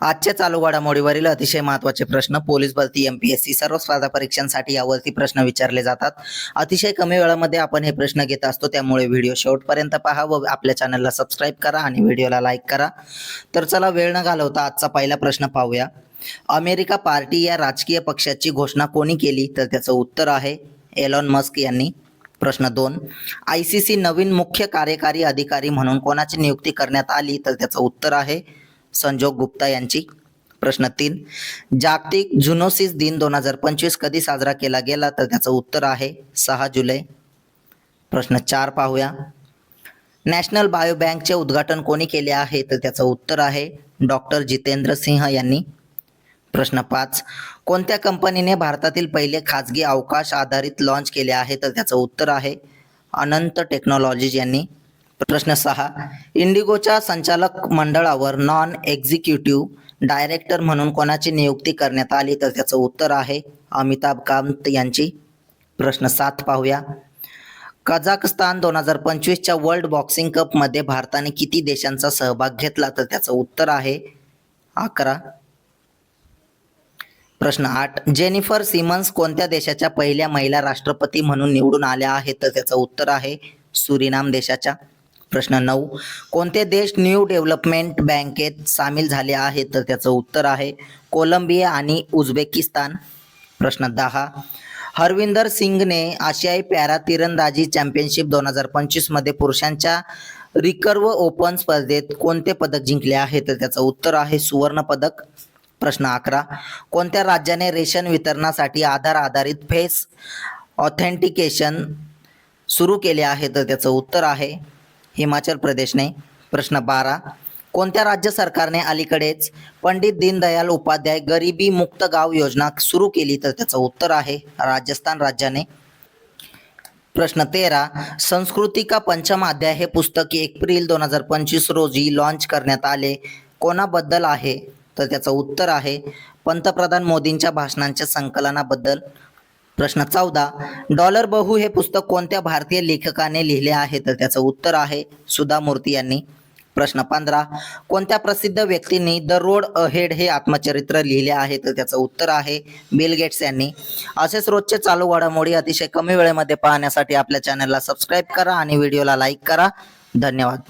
आजच्या चालू घडामोडीवरील अतिशय महत्त्वाचे प्रश्न पोलीस भरती एम पी एस सी सर्व स्पर्धा परीक्षांसाठी यावरती प्रश्न विचारले जातात. अतिशय कमी वेळामध्ये आपण हे प्रश्न घेत असतो त्यामुळे व्हिडिओ शेवटपर्यंत पहा व आपल्या चॅनलला सबस्क्राईब करा आणि व्हिडिओला लाईक करा. तर चला वेळ न घालवता आजचा पहिला प्रश्न पाहूया. अमेरिका पार्टी या राजकीय पक्षाची घोषणा कोणी केली? तर त्याचं उत्तर आहे एलॉन मस्क यांनी. प्रश्न दोन आय सी सी नवीन मुख्य कार्यकारी अधिकारी म्हणून कोणाची नियुक्ती करण्यात आली? तर त्याचं उत्तर आहे संजोग गुप्ता यांची? प्रश्न तीन. जागतिक जुनोसिस दिन दोन हजार पंचवीस कधी साजरा केला गेला? तर त्याचं उत्तर आहे सहा जुलै. प्रश्न चार पाहूया. नॅशनल बायो बँकचे उद्घाटन कोणी केले आहे? तर त्याचं उत्तर आहे डॉक्टर जितेंद्र सिंह यांनी. प्रश्न पाच. कोणत्या कंपनीने भारतातील पहिले खाजगी अवकाश आधारित लॉन्च केले आहे? तर त्याचं उत्तर आहे अनंत टेक्नॉलॉजीज यांनी. प्रश्न सहा. इंडिगोच्या संचालक मंडळावर नॉन एक्झिक्युटिव्ह डायरेक्टर म्हणून कोणाची नियुक्ती करण्यात आली तर त्याचं उत्तर आहे अमिताभ कांत यांची. प्रश्न सात पाहूया. कझाकस्तान दोन हजार पंचवीसच्या वर्ल्ड बॉक्सिंग कपमध्ये भारताने किती देशांचा सहभाग घेतला तर त्याचं उत्तर आहे अकरा. प्रश्न आठ. जेनिफर सिमन्स कोणत्या देशाच्या पहिल्या महिला राष्ट्रपती म्हणून निवडून आल्या आहेत तर त्याचं उत्तर आहे सुरिनाम देशाच्या. प्रश्न नऊ. कोणते देश न्यू डेव्हलपमेंट बँकेत सामील झाले आहेत? तर त्याचं उत्तर आहे कोलंबिया आणि उझबेकिस्तान. प्रश्न दहा. हरविंदर सिंगने आशियाई पॅरा तिरंदाजी चॅम्पियनशिप दोन हजार पंचवीसमध्ये पुरुषांच्या रिकर्व ओपन स्पर्धेत कोणते पदक जिंकले आहे? तर त्याचं उत्तर आहे सुवर्ण पदक. प्रश्न अकरा. कोणत्या राज्याने रेशन वितरणासाठी आधार आधारित फेस ऑथेंटिकेशन सुरू केले आहे? तर त्याचं उत्तर आहे हिमाचल प्रदेशने प्रश्न बारा. कोणत्या राज्य सरकारने अलीकडेच पंडित दीनदयाल उपाध्याय गरिबी मुक्त गाव योजना सुरू केली? तर त्याचं उत्तर आहे राजस्थान राज्याने. प्रश्न तेरा. संस्कृतिका पंचम अध्याय हे पुस्तक एप्रिल दोन हजार पंचवीस रोजी लॉन्च करण्यात आले. कोणाबद्दल आहे? तर त्याचं उत्तर आहे पंतप्रधान मोदींच्या भाषणांच्या संकलनाबद्दल. प्रश्न चौदा. डॉलर बहू हे पुस्तक कोणत्या भारतीय लेखकाने लिहिले आहे? तर त्याचं उत्तर आहे सुधा मूर्ती यांनी. प्रश्न पंधरा. कोणत्या प्रसिद्ध व्यक्तींनी द रोड अहेड हे आत्मचरित्र लिहिले आहे? तर त्याचं उत्तर आहे बिल गेट्स यांनी. असेच रोजचे चालू घडामोडी अतिशय कमी वेळेमध्ये पाहण्यासाठी आपल्या चॅनलला सबस्क्राईब करा आणि व्हिडिओला लाईक करा. धन्यवाद.